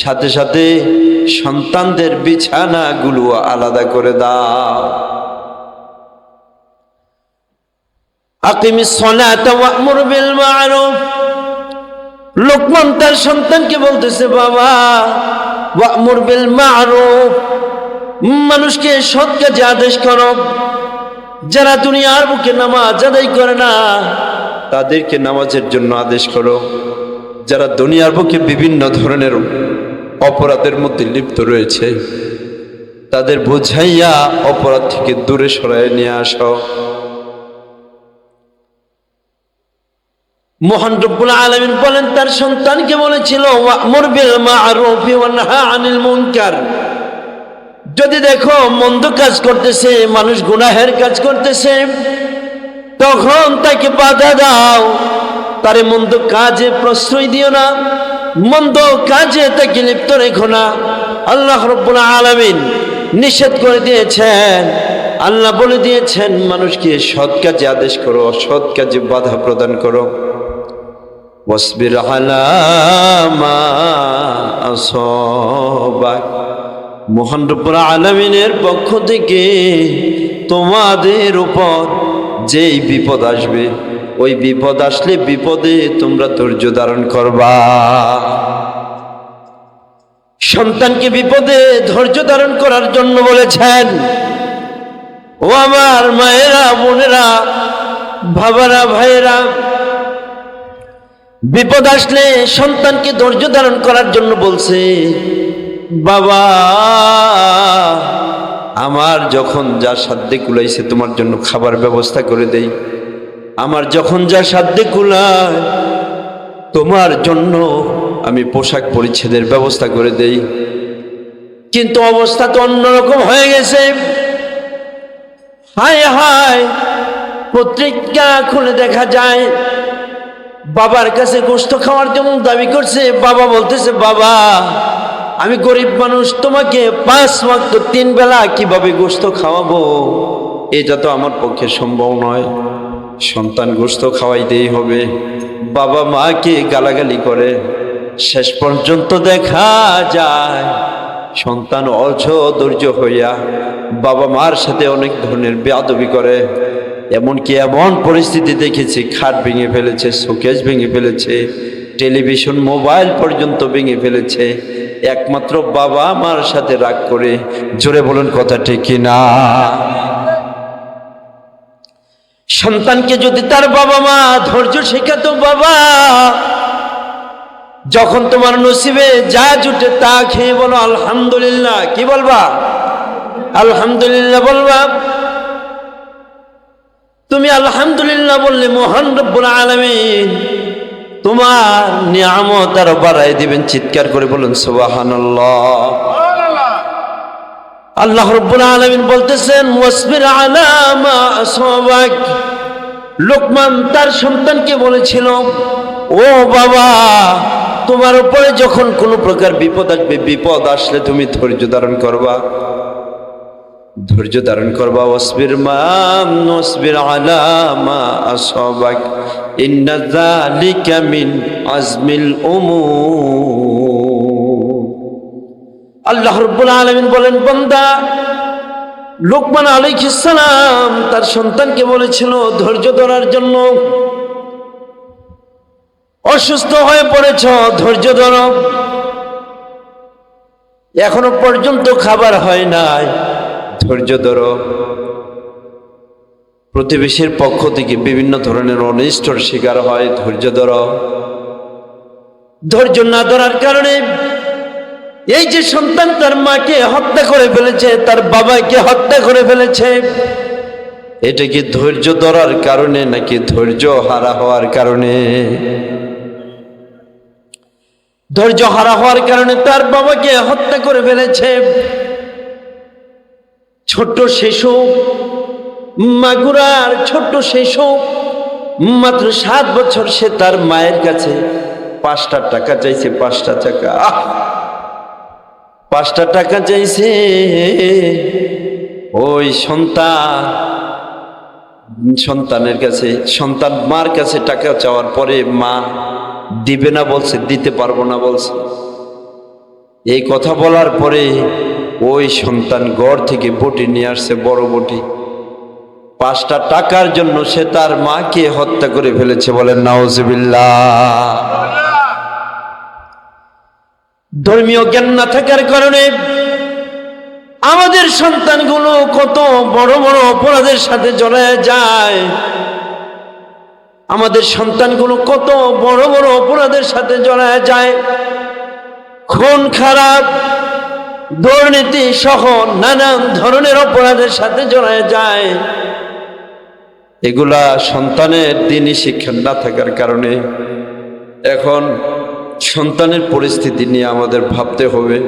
সাথে সাথে সন্তানদের বিছানাগুলো আলাদা করে দাও। লোকমান তার সন্তানকে বলতেছে, বাবা ওয়া'মুর বিল মা'রুফ। মানুষকে সৎ কাজে আদেশ করো। যারা দুনিয়ার বুকে নামাজ আদায় করে না, তাদেরকে নামাজের জন্য আদেশ করো। যারা দুনিয়ার বুকে বিভিন্ন ধরনের অপরাধের মধ্যে লিপ্ত রয়েছে, তাদের বোঝাইয়া অপরাধ থেকে দূরে সরাই নিয়ে আসো। মোহন রব্বুল আলামিন বলেন, তার সন্তানকে বলেছিল আনিল যদি দেখো, মন্দ কাজ করতেছে, মানুষ গুনাহের কাজ করতেছে, তখন তাকে বাধা দাও। তারে মন্দ কাজে প্রশ্রয় দিও না, মন্দ কাজে তাকে লিপ্ত রেখো না। আল্লাহ রব্বুল আলামিন নিষেধ করে দিয়েছেন, আল্লাহ বলে দিয়েছেন, মানুষকে সৎ কাজে আদেশ করো, অসৎ কাজে বাধা প্রদান করো। মহান রব্বুল আলমিনের পক্ষ থেকে তোমাদের উপর যেই বিপদ আসবে ওই বিপদ আসলে বিপদে তোমরা ধৈর্য ধারণ করবা। সন্তানকে বিপদে ধৈর্য ধারণ করার জন্য বলেছেন, ও আমার মায়েরা, বোনেরা, বাবারা, ভাইয়েরা, বিপদ আসলে সন্তানকে ধৈর্য ধারণ করার জন্য বলছে, বাবা, আমার যখন যা সাধ্যে কুলাইছে তোমার জন্য খাবার ব্যবস্থা করে দেই। আমার যখন যা সাধ্যে কুলায়, তোমার জন্য আমি পোশাক পরিচ্ছেদের ব্যবস্থা করে দেই। কিন্তু অবস্থা তো অন্যরকম হয়ে গেছে। হায় হায়, পত্রিকা খুলে দেখা যায়, বাবার কাছে গোস্ত খাওয়ার জন্য দাবি করছে, বাবা বলতেছে, বাবা, আমি গরিব মানুষ, তোমাকে পাঁচ মাত্র তিন বেলা কীভাবে গোস্ত খাওয়াবো? এটা তো আমার পক্ষে সম্ভব নয়। সন্তান গোস্ত খাওয়াইতেই হবে। বাবা মাকে গালাগালি করে। শেষ পর্যন্ত দেখা যায়, সন্তান অঝ ধৈর্য হইয়া বাবা মার সাথে অনেক ধরনের বেয়াদবি করে। এমনকি এমন পরিস্থিতি দেখেছি, খাট ভেঙে ফেলেছে শোকেজ ভেঙে ফেলেছে, টেলিভিশন, মোবাইল পর্যন্ত ভেঙে ফেলেছে। একমাত্র বাবা মার সাথে রাগ করে, জোরে বলুন কথা ঠিক কিনা? সন্তানকে যদি তার বাবা মা ধৈর্য শেখাতো, বাবা, যখন তোমার নসিবে যা জুটে তা খেয়ে বলো, আলহামদুলিল্লাহ। কি বলবা? আলহামদুলিল্লাহ বলবা? তুমি আলহামদুলিল্লাহ বললে, মহান রব্বুল আলামিন তোমার নিয়ামত আরও বাড়াই দিবেন। চিৎকার করে বলুন, সুবহানাল্লাহ। আল্লাহ রব্বুল আলামিন বলতেছেন, ওয়াসবির আলা মা আসাবাক। লোকমান তার সন্তানকে বলেছিল, ও বাবা, তোমার উপরে যখন কোনো প্রকার বিপদ আসবে, বিপদ আসলে তুমি ধৈর্য ধারণ করবা। ধৈর্য ধারণ করবা ওয়াসবির মাম ওয়াসবির আলা মা আসাবাক, ইন্না আজমিল রাব্বুল আলামিন বলেন, বান্দা লোকমান আলাইহিস সালাম তার সন্তানকে বলেছিল, ধৈর্য ধরার জন্য অসুস্থ হয়ে পড়েছ, ধৈর্য ধরো। এখনও পর্যন্ত খাবার হয় নাই, ধৈর্য ধরো। প্রতিবেশীর পক্ষ থেকে বিভিন্ন ধরনের অনিষ্টর শিকার হয়, ধৈর্য ধরো। ধৈর্য না ধরার কারণে এই যে সন্তান তার মাকে হত্যা করে ফেলেছে, তার বাবাকে হত্যা করে ফেলেছে, এটা কি ধৈর্য ধরার কারণে নাকি ধৈর্য হারা হওয়ার কারণে? ধৈর্য হারা হওয়ার কারণে তার বাবাকে হত্যা করে ফেলেছে। ছোট্ট শিশু, মাগুরার ছোট্ট শিশু, মাত্র সাত বছর সে তার মায়ের কাছে পাঁচটা টাকা চাইছে, পাঁচটা টাকা! পাঁচটা টাকা চাইছে। ওই সন্তান, সন্তানের কাছে, সন্তান মার কাছে টাকা চাওয়ার পরে মা দিবে না বলছে, দিতে পারব না বলছে। এই কথা বলার পরে ওই সন্তান গড় থেকে বটি নিয়ে আসছে, বড় বটি। পাঁচটা টাকার জন্য সে তার মাকে হত্যা করে ফেলেছে বলেন নাউজুবিল্লাহ। ধর্মীয় জ্ঞান না থাকার কারণে আমাদের সন্তানগুলো কত বড় বড় অপরাধের সাথে জড়ায় যায়। আমাদের সন্তানগুলো কত বড় বড় অপরাধের সাথে জড়ায় যায়। খুন, খারাপ, দুর্নীতি সহ নানান ধরনের অপরাধের সাথে জড়ায় যায়। এগুলা সন্তানের দিনই শিক্ষা না থাকার কারণে এখন সন্তানের পরিস্থিতি নিয়ে আমাদের ভাবতে হবে।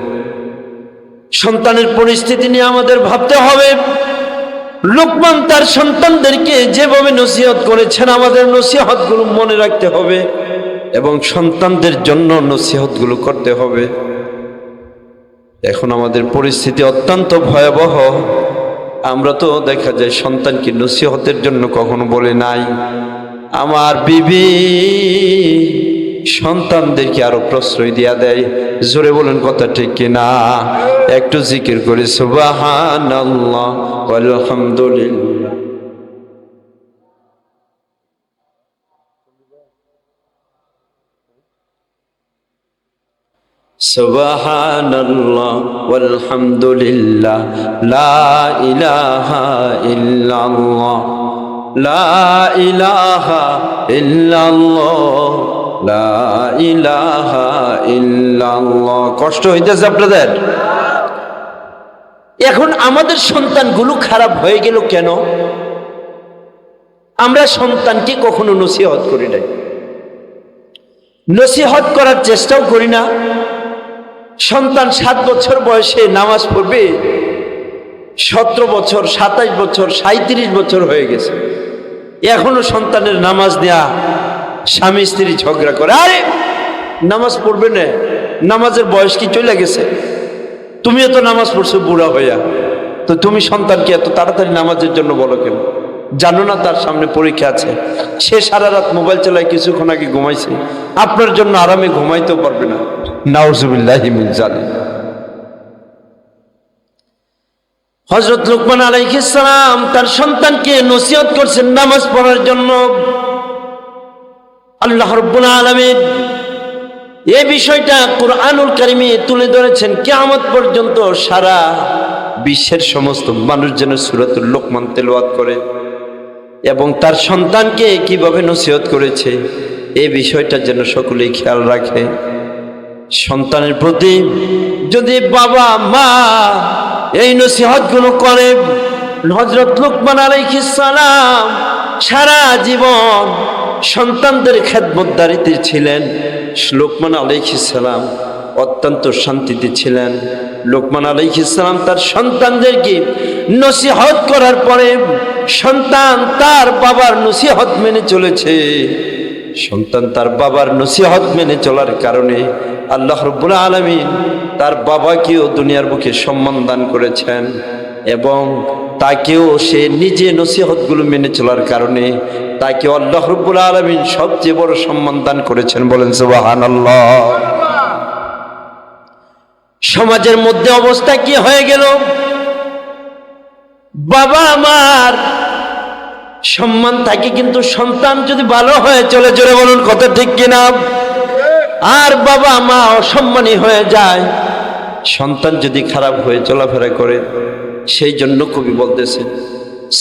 সন্তানের পরিস্থিতি নিয়ে আমাদের ভাবতে হবে। লোকমান তার সন্তানদেরকে যেভাবে নসিহত করেছেন, আমাদের নসিহতগুলো মনে রাখতে হবে এবং সন্তানদের জন্য নসিহতগুলো করতে হবে। এখন আমাদের পরিস্থিতি অত্যন্ত ভয়াবহ। আমরা তো দেখা যায় সন্তানকে নসিহতের জন্য কখনো বলে নাই। আমার বিবি সন্তানদেরকে আরো প্রশ্রয় দিয়া দেয় জোরে বলেন কথা ঠিক কিনা একটু জিকির করে সুবাহান আলহামদুলিল্লাহ سبحان الله والحمد لله لا إله إلا الله لا إله إلا الله কষ্ট হইতেছে আপনাদের? এখন আমাদের সন্তানগুলো খারাপ হয়ে গেল কেন? আমরা সন্তানকে কখনো নসিহত করি নাই। নসিহত করার চেষ্টাও করি না। সন্তান সাত বছর বয়সে নামাজ পড়বে, সতেরো বছর সাতাশ বছর সাঁত্রিশ বছর হয়ে গেছে। এখনও সন্তানের নামাজ দেয়া স্বামী স্ত্রী ঝগড়া করে, আরে নামাজ পড়বে না, নামাজের বয়স কি চলে গেছে? তুমিও তো নামাজ পড়ছো বুড়া হইয়া। তো তুমি সন্তানকে এত তাড়াতাড়ি নামাজের জন্য বলো কেন? জানো না তার সামনে পরীক্ষা আছে। সে সারা রাত মোবাইল চালায় কিছুক্ষণ আগে ঘুমাইছে। আপনার জন্য আরামে ঘুমাইতেও পারবে না। নাউজুবিল্লাহ জানি হজরত লুকমান আলাইহিসালাম তার সন্তানকে নসিহত করছেন নামাজ পড়ার জন্য। আল্লাহ রব্বুল আলমিন এই বিষয়টা কোরআনুল কারিমে তুলে ধরেছেন, কেয়ামত পর্যন্ত সারা বিশ্বের সমস্ত মানুষ যেন সুরাতুল লোকমান তেলাওয়াত করে এবং তার সন্তানকে কীভাবে নসিহত করেছে এই বিষয়টা যেন সকলেই খেয়াল রাখে। সন্তানের প্রতি যদি বাবা, মা এই নসিহতগুলো করে হজরত লুকমান আলাইহিসালাম সারা জীবন সন্তানদের খেদমতদারিতে ছিলেন। লোকমান আলাইহিসালাম অত্যন্ত শান্তিতে ছিলেন। লোকমান আলাইহিসালাম তার সন্তানদেরকে নসিহত করার পরে সন্তান তার বাবার নসিহত মেনে চলেছে। সন্তান তার বাবার নসিহত মেনে চলার কারণে আল্লাহ রব্বুল আলমিন তার বাবাকেও দুনিয়ার বুকে সম্মান দান করেছেন। এবং তাকেও সে নিজে নসিহতগুলো মেনে চলার কারণে তাকে আল্লাহ রব্বুল আলমিন সবচেয়ে বড় সম্মান দান করেছেন। বলেন সুবাহান আল্লাহ সমাজের মধ্যে অবস্থা কি হয়ে গেল? বাবা আমার সম্মান থাকে, কিন্তু সন্তান যদি ভালো হয়ে চলে চলে বলুন কত ঠিক কিনা? আর বাবা, মা অসম্মানী হয়ে যায়, সন্তান যদি খারাপ হয়ে চলাফেরা করে সেই জন্য কবি বলতেছে,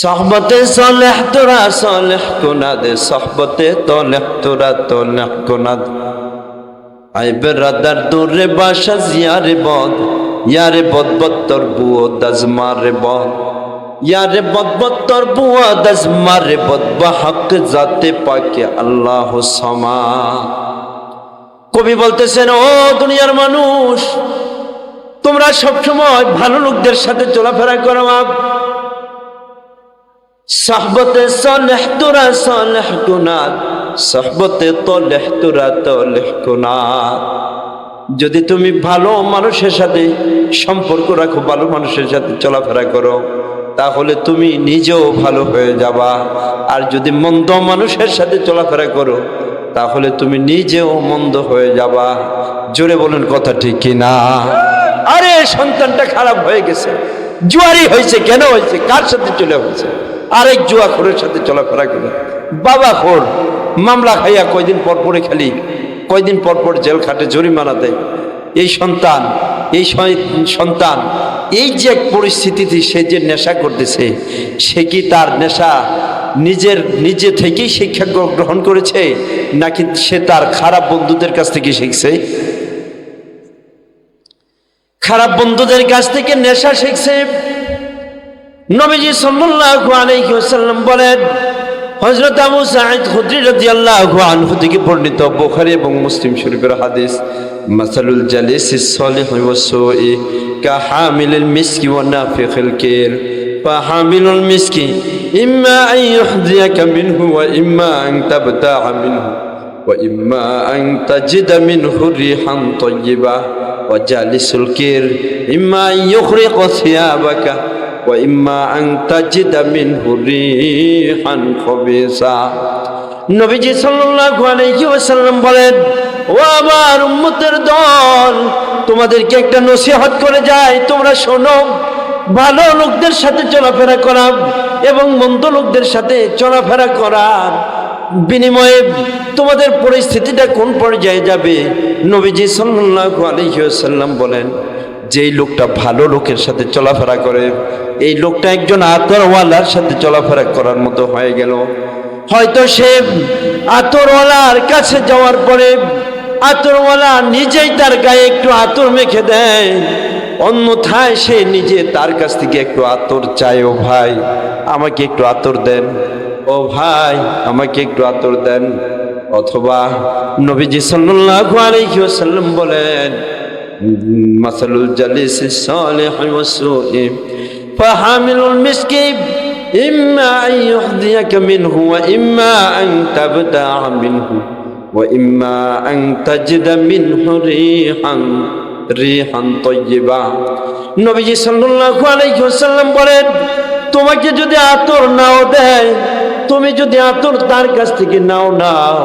সহবতে সলেহ তোরা, সলেহ কোনাদে, সহবতে তলেহ তোরা, তলেহ কোনাদ। আই বেরাদার দূরে বাসা জিয়ারে বদ, ইয়ারে বদ বত্তর বুয়ো দাজমারে বদ। ইয়ারে বদ বত্তর বুয়া দাজমারে বদ বাহক জাতে পাকে আল্লাহ সমা কবি বলতেছেন, ও দুনিয়ার মানুষ তোমরা সবসময় ভালো লোকদের সাথে চলাফেরা করো সাহবতে সলেহ তোরা সলেহ কুনাদ সাহবতে তলেহ তোরা তলেহ যদি তুমি ভালো মানুষের সাথে সম্পর্ক রাখো, ভালো মানুষের সাথে চলাফেরা করো, তাহলে তুমি নিজেও ভালো হয়ে যাবা। আর যদি মন্দ মানুষের সাথে চলাফেরা করো, তাহলে তুমি নিজেও মন্দ হয়ে যাবা। জোরে বলেন কথা ঠিক কি না আরে, সন্তানটা খারাপ হয়ে গেছে। জুয়ারি হয়েছে কেন হয়েছে? কার সাথে চলে হয়েছে? আরেক জুয়া খোরের সাথে চলাফেরা করে। বাবা খোর, মামলা খাইয়া কয়দিন পর পরে খালি, কয়দিন পর পর জেল খাটে জরিমানা দেয়। এই সন্তান এই সন্তান, এই যে এক পরিস্থিতিতে সে যে নেশা করতেছে, সে কি তার নেশা নিজের, নিজে থেকেই শিক্ষা গ্রহণ করেছে, নাকি সে তার খারাপ বন্ধুদের কাছ থেকে শিখছে? খারাপ বন্ধুদের কাছ থেকে নেশা শিখছে। নবীজি সাল্লাল্লাহু আলাইহি ওয়াসাল্লাম বলেন, হযরত আবু সাঈদ খুদরি রাদিয়াল্লাহু আনহু থেকে বর্ণিত বুখারী এবং মুসলিম শরীফের হাদিস, মাসালুল জালিসি সলিহ ওয়া সুই কা হামিলুল মিসকি ওয়া নাফিখিল কির ফা হামিলুল মিসকি, ইম্মা আন ইউহদিয়াকা মিনহু ওয়া ইম্মা আন তাবতাআ মিনহু। وإما أن تجد منه ريحا طيبة وجالس الكير إما أن يخرق ثيابك وإما أن تجد منه ريحا خبيثا নবীজি সাল্লাল্লাহু আলাইহি ওয়াসাল্লাম বলেন ও আমার উম্মতের দল তোমাদেরকে একটা নসিহত করে যায় তোমরা শোনো ভালো লোকদের সাথে চলাফেরা করা এবং মন্দ লোকদের সাথে চলাফেরা করার বিনিময়ে তোমাদের পরিস্থিতিটা কোন পর্যায়ে যাবে? নবীজি সাল্লাল্লাহু আলাইহি ওয়াসাল্লাম বলেন, যেই লোকটা ভালো লোকের সাথে চলাফেরা করে, এই লোকটা একজন আতরওয়ালার সাথে চলাফেরা করার মতো হয়ে গেল। হয়তো সে আতরওয়ালার কাছে যাওয়ার পরে আতরওয়ালা নিজেই তার গায়ে একটু আতর মেখে দেয়, অন্যথায় সে নিজে তার কাছ থেকে একটু আতর চায় ও ভাই, আমাকে একটু আতর দেন। ও ভাই, আমাকে একটু আতর দেন। অথবা নবীজি সাল্লাল্লাহু আলাইহি ওয়াসাল্লাম বলেন, মাসালুল জালিস সালিহ ওয়াসুই ফাহামিলুল মিসকি ইম্মা আন ইউহদিয়াকা মিনহু ওয়া ইম্মা আন তাবতা'a মিনহু ওয়া ইম্মা আন তাজিদা মিনহু রিহান রিহান তাইয়্যিবা নবীজি সাল্লাল্লাহু আলাইহি ওয়াসাল্লাম বলেন, তোমাকে যদি আতর নাও দেয় তুমি যদি আতর তার কাছ থেকে নাও নাও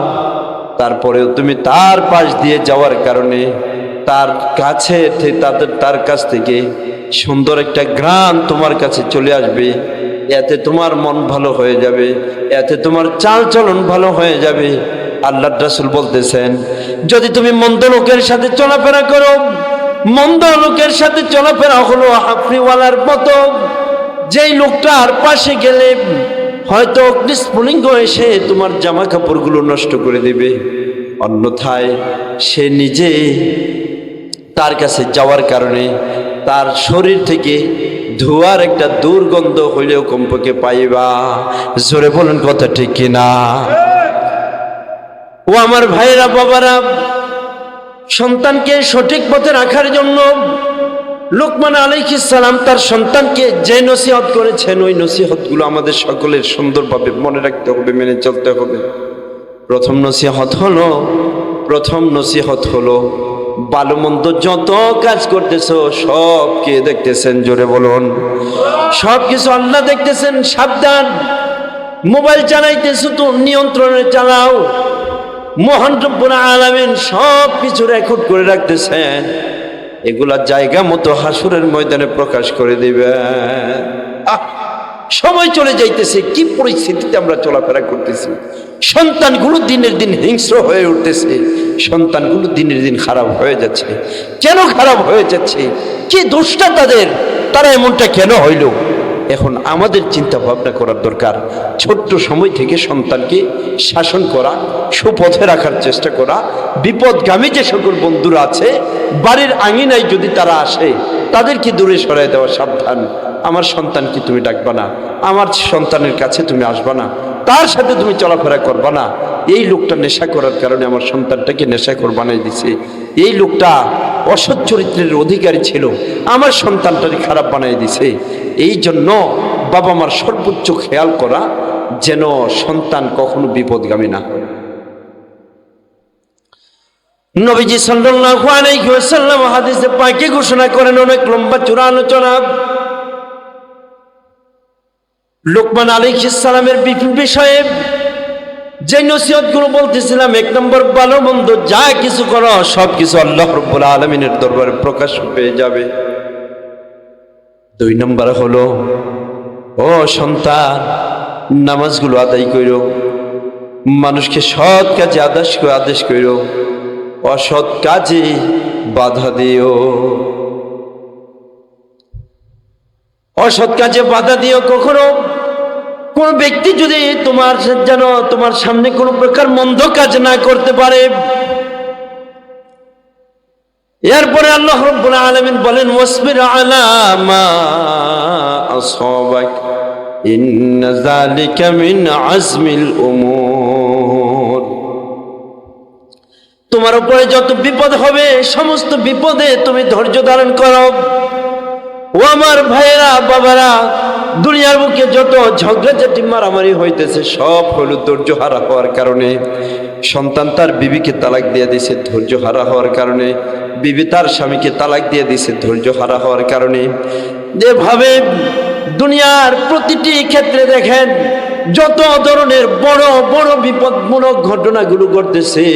তারপরেও তুমি তার পাশ দিয়ে যাওয়ার কারণে তার কাছে তাদের তার কাছ থেকে সুন্দর একটা গ্রাম তোমার কাছে চলে আসবে। এতে তোমার মন ভালো হয়ে যাবে। এতে তোমার চাল চলন ভালো হয়ে যাবে। আল্লাহ রাসুল বলতেছেন, যদি তুমি মন্দ লোকের সাথে চলাফেরা করো, মন্দ লোকের সাথে চলাফেরা হলো হাফরিওয়ালার মতো। যেই লোকটার পাশে গেলে হয়তো অগ্নিস্ফুলিঙ্গ এসে তোমার জামা কাপড়গুলো নষ্ট করে দেবে। অন্যথায় সে নিজে তার কাছে যাওয়ার কারণে তার শরীর থেকে ধোয়ার একটা দুর্গন্ধ হইলেও কমপক্ষে পাইবা। জোরে বলুন কথা ঠিক কিনা? ও আমার ভাইরা বাবারা, সন্তানকে সঠিক পথে রাখার জন্য লোকমান সালাম তার সন্তানকে যে নসিহত করেছেন, ওই নসিহতগুলো আমাদের সকলের সুন্দরভাবে মনে রাখতে হবে, মেনে চলতে হবে। প্রথম নসিহত হলো, প্রথম নসিহত হলো ভালো যত কাজ করতেছো সব কে দেখতেছেন, জোরে বলুন। সব কিছু আল্লাহ দেখতেছেন, সাবধান। মোবাইল চালাইতেছো তো, নিয়ন্ত্রণে চালাও। মোহন রব্বুল আলামিন সব কিছু রেকর্ড করে রাখতেছেন। এগুলা জায়গা মতো হাসুরের ময়দানে প্রকাশ করে দিবে। আহ, সময় চলে যাইতেছে কি পরিস্থিতিতে আমরা চলাফেরা করতেছি? সন্তানগুলো দিনের দিন হিংস্র হয়ে উঠতেছে সন্তানগুলো দিনের দিন খারাপ হয়ে যাচ্ছে। কেন খারাপ হয়ে যাচ্ছে? কি দোষটা তাদের? তারা এমনটা কেন হইল? এখন আমাদের চিন্তা ভাবনা করার দরকার। ছোট্ট সময় থেকে সন্তানকে শাসন করা, সুপথে রাখার চেষ্টা করা, বিপদগামী যে সকল বন্ধুরা আছে, বাড়ির আঙিনায় যদি তারা আসে, তাদেরকে দূরে সরাই দেওয়া সাবধান। আমার সন্তানকে তুমি ডাকবা না। আমার সন্তানের কাছে তুমি আসবা না। তার সাথে তুমি চলাফেরা করবা না। এই লোকটা নেশা করার কারণে আমার সন্তানটাকে নেশা কর বানাই দিছে। এই লোকটা অসৎ চরিত্রের অধিকারী ছিল, আমার সন্তানটাকে খারাপ বানাই দিছে। এই জন্য বাবা মার সর্বোচ্চ খেয়াল করা যেন সন্তান কখনো বিপদগামী না নবীজি সাল্লাল্লাহু আলাইহি ওয়াসাল্লাম হাদিসে পাকে ঘোষণা করেন, অনেক লম্বা চূড়া আলোচনা লোকমান আলাইহিস সালামের বিভিন্ন বিষয়ে যে নসিহতগুলো বলতেছিলাম, এক নম্বর ভালো মন্দ যা কিছু করো, সব কিছু আল্লাহ রব্বুল আলমিনের দরবারে প্রকাশ পেয়ে যাবে। দুই নম্বর হলো, ও সন্তান, নামাজগুলো আদায় করো মানুষকে সৎ কাজে আদেশ আদেশ করো অসৎ কাজে বাধা দিও। অসৎ কাজে বাধা দিও কখনো। কোন ব্যক্তি যদি তোমার যেন তোমার সামনে কোনো প্রকার মন্দ কাজ না করতে পারে, এরপরে আল্লাহ রব্বুল আলামিন বলেন, ওয়াসবির তোমার উপরে যত বিপদ হবে, সমস্ত বিপদে তুমি ধৈর্য ধারণ করো। ও আমার ভাইয়েরা, বাবারা, দুনিয়ার বুকে যত ঝগড়া ঝগড়াঝাটি মারামারি হইতেছে, সব হলো ধৈর্য হারা হওয়ার কারণে। সন্তান তার বিবিকে তালাক দিয়ে দিছে ধৈর্য হারা হওয়ার কারণে। বিবি তার স্বামীকে তালাক দিয়ে দিছে ধৈর্য হারা হওয়ার কারণে। যেভাবে দুনিয়ার প্রতিটি ক্ষেত্রে দেখেন, যত ধরনের বড় বড় বিপদমূলক ঘটনাগুলো ঘটতেছে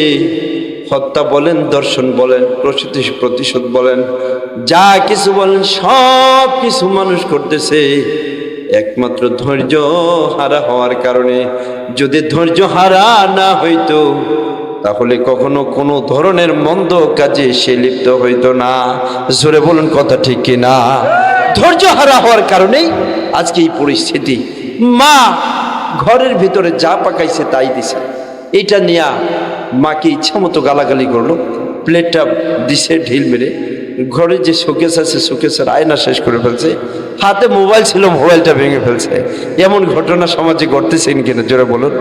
হত্যা বলেন, দর্শন বলেন প্রতিশোধ বলেন, যা কিছু বলেন, সব কিছু মানুষ করতেছে। একমাত্র ধৈর্য হারা হওয়ার কারণে যদি ধৈর্য হারা না হইতো, তাহলে কখনো কোনো ধরনের মন্দ কাজে সে লিপ্ত হইতো না। জোরে বলুন, কথা ঠিক কিনা ধৈর্য হারা হওয়ার কারণেই আজকে এই পরিস্থিতি। মা ঘরের ভিতরে যা পাকাইছে তাই দিছে। এটা নিয়া মাকে ইচ্ছা মতো গালাগালি করল। প্লেটটা দিছে ঢিল মেরে ঘরে যে শোকেস আছে, শোকেসের আয়না শেষ করে ফেলছে। হাতে মোবাইল ছিল, মোবাইলটা ভেঙে ফেলছে। এমন ঘটনা সমাজে ঘটতেছেন কিনা? জোরে বলুন।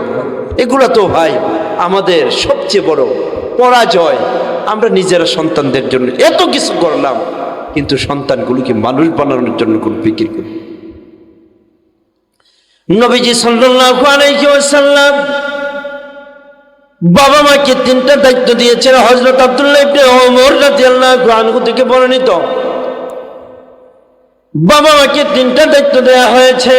এগুলো তো ভাই আমাদের সবচেয়ে বড় পরাজয়। আমরা নিজেরা সন্তানদের জন্য এত কিছু করলাম, কিন্তু সন্তানগুলোকে মানুষ বানানোর জন্য কোন বিক্রি করি। নবীজি সাল্লাল্লাহু আলাইহি ওয়াসাল্লাম বাবা মাকে তিনটা দায়িত্ব দিয়েছেন হজরত আব্দুল্লাহ থেকে বর্ণিত। বাবা মাকে তিনটা দায়িত্ব দেওয়া হয়েছে।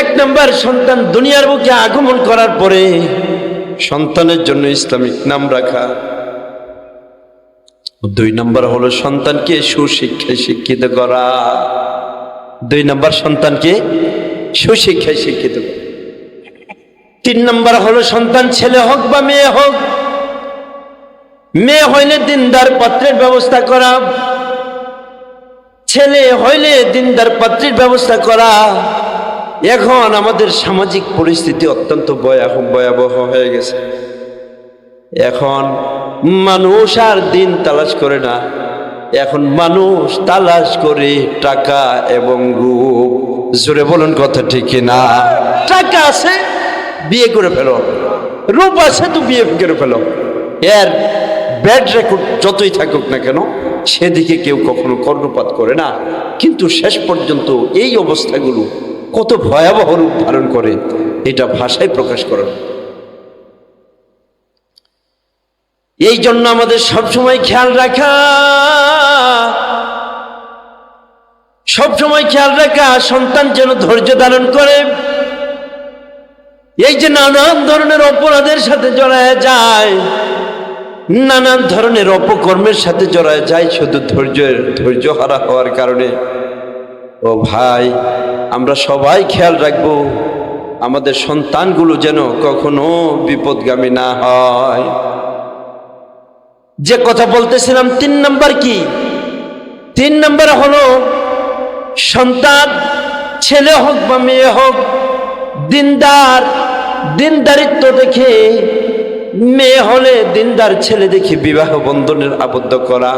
এক নম্বর, সন্তান দুনিয়ার বুকে আগমন করার পরে সন্তানের জন্য ইসলামিক নাম রাখা। দুই নম্বর হলো সন্তানকে সুশিক্ষায় শিক্ষিত করা। দুই নম্বর, সন্তানকে সুশিক্ষায় শিক্ষিত করা। তিন নম্বর হলো সন্তান, ছেলে হোক বা মেয়ে হোক, মেয়ে হইলে দিনদার পাত্রের ব্যবস্থা করা, ছেলে হইলে দিনদার পাত্রের ব্যবস্থা করা। এখন আমাদের সামাজিক পরিস্থিতি অত্যন্ত ভয়াবহ হয়ে গেছে। এখন মানুষ আর দিন তালাশ করে না। এখন মানুষ তালাশ করে টাকা এবং রূপ। জোরে বলুন কথা ঠিক না টাকা আছে। বিয়ে করে ফেলো। রূপ আছে তো বিয়ে করে ফেলো। এর ব্যাড রেকর্ড যতই থাকুক না কেন, সেদিকে কেউ কখনো কর্ণপাত করে না। কিন্তু শেষ পর্যন্ত এই অবস্থাগুলো কত ভয়াবহ রূপ ধারণ করে, এটা ভাষায় প্রকাশ করার এই জন্য আমাদের সবসময় খেয়াল রাখা, সবসময় খেয়াল রাখা, সন্তান যেন ধৈর্য ধারণ করে। এই যে নানান ধরনের অপরাধের সাথে জড়ায় যায়, নানান ধরনের অপকর্মের সাথে জড়ায় যায় শুধু ধৈর্যের ধৈর্য হারা হওয়ার কারণে। ও ভাই, আমরা সবাই খেয়াল রাখব, আমাদের সন্তানগুলো যেন কখনো বিপদগামী না হয়। যে কথা বলতেছিলাম, তিন নাম্বার কি? তিন নাম্বার হলো, সন্তান, ছেলে হোক বা মেয়ে হোক, দিনদার দিনদারিত্ব দেখে মেয়ে হলে দিনদার ছেলে দেখে বিবাহ বন্ধনের আবদ্ধ করা।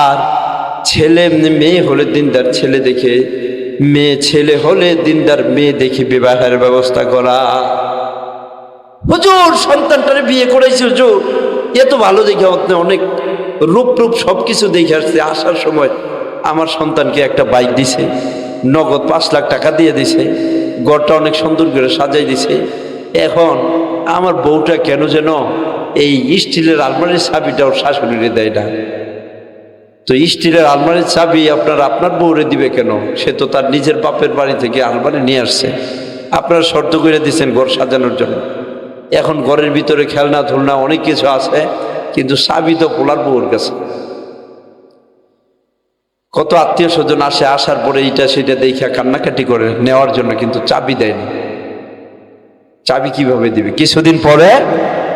আর ছেলে মেয়ে হলে দিনদার ছেলে দেখে, মেয়ে ছেলে হলে দিনদার মেয়ে দেখে বিবাহের ব্যবস্থা করা। হুজুর, সন্তানটারে বিয়ে করেছে হুজুর। এ তো ভালো দেখে আপনি অনেক রূপ রূপ সব কিছু দেখে আসছে। আসার সময় আমার সন্তানকে একটা বাইক দিছে, নগদ পাঁচ লাখ টাকা দিয়ে দিছে। ঘরটা অনেক সুন্দর করে সাজাই দিছে। এখন আমার বউটা কেন যেন এই স্টিলের আলমারির চাবিটা ওর শাশুড়িরে দেয় না? তো স্টিলের আলমারির চাবি আপনার আপনার বউরে দিবে কেন? সে তো তার নিজের বাপের বাড়ি থেকে আলমারি নিয়ে আসছে। আপনারা শর্ত করে দিচ্ছেন ঘর সাজানোর জন্য। এখন ঘরের ভিতরে খেলনা ধুলনা অনেক কিছু আছে, কিন্তু চাবি তো পোলার বউর কাছে। কত আত্মীয় স্বজন আসে, আসার পরে এইটা সেটা দেখা কান্নাকাটি করে, নেওয়ার জন্য কিন্তু চাবি দেয়নি। চাবি কীভাবে দিবে? কিছুদিন পরে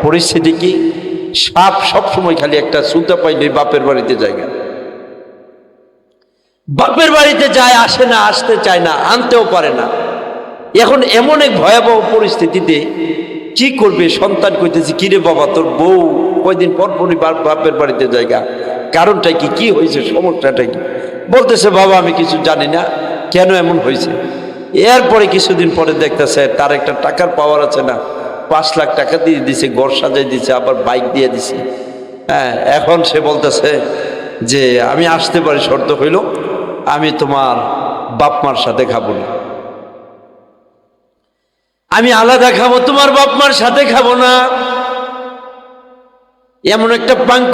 পরিস্থিতি কি? সাপ সব সময় খালি একটা সুতা পাইলে বাপের বাড়িতে জায়গা বাপের বাড়িতে যায়, আসে না, আসতে চায় না, আনতেও পারে না। এখন এমন এক ভয়াবহ পরিস্থিতিতে কি করবে? সন্তান কইতেছে, কিরে বাবা, তোর বউ কয়দিন পর পরই বাপ- বাপের বাড়িতে জায়গা কারণটা কি? কি হয়েছে? সমস্যাটা কি? বলতেছে, বাবা, আমি কিছু জানি না, কেন এমন হয়েছে? এরপরে কিছুদিন পরে দেখতেছে, তার একটা টাকার পাওয়ার আছে না, পাঁচ লাখ টাকা দিয়ে দিছে, ঘর সাজাই দিছে, আবার বাইক দিয়ে দিছে। হ্যাঁ এখন সে বলতেছে যে, আমি আসতে পারি, শর্ত হইল, আমি তোমার বাপ মার সাথে খাব না। আমি আলাদা খাব, তোমার বাপ মার সাথে খাব না। এমন একটা পাঙ্কু